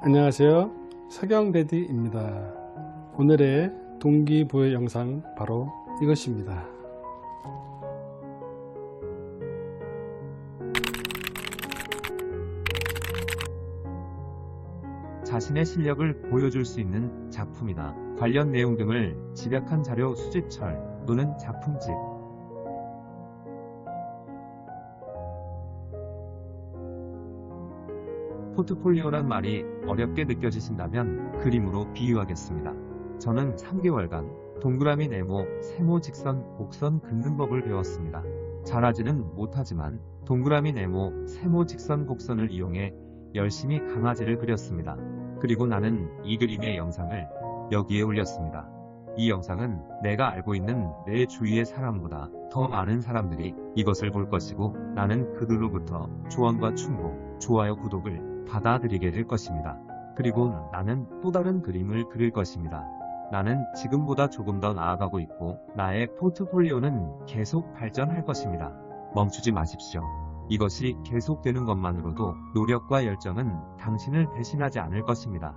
안녕하세요. 서경대디입니다. 오늘의 동기부여 영상 바로 이것입니다. 자신의 실력을 보여줄 수 있는 작품이나 관련 내용 등을 집약한 자료 수집철 또는 작품집 포트폴리오란 말이 어렵게 느껴지신다면 그림으로 비유하겠습니다. 저는 3개월간 동그라미 네모, 세모 직선, 곡선 긋는 법을 배웠습니다. 잘하지는 못하지만 동그라미 네모, 세모 직선 곡선을 이용해 열심히 강아지를 그렸습니다. 그리고 나는 이 그림의 영상을 여기에 올렸습니다. 이 영상은 내가 알고 있는 내 주위의 사람보다 더 많은 사람들이 이것을 볼 것이고 나는 그들로부터 조언과 충고, 좋아요, 구독을 받아들이게 될 것입니다. 그리고 나는 또 다른 그림을 그릴 것입니다. 나는 지금보다 조금 더 나아가고 있고 나의 포트폴리오는 계속 발전할 것입니다. 멈추지 마십시오. 이것이 계속되는 것만으로도 노력과 열정은 당신을 배신하지 않을 것입니다.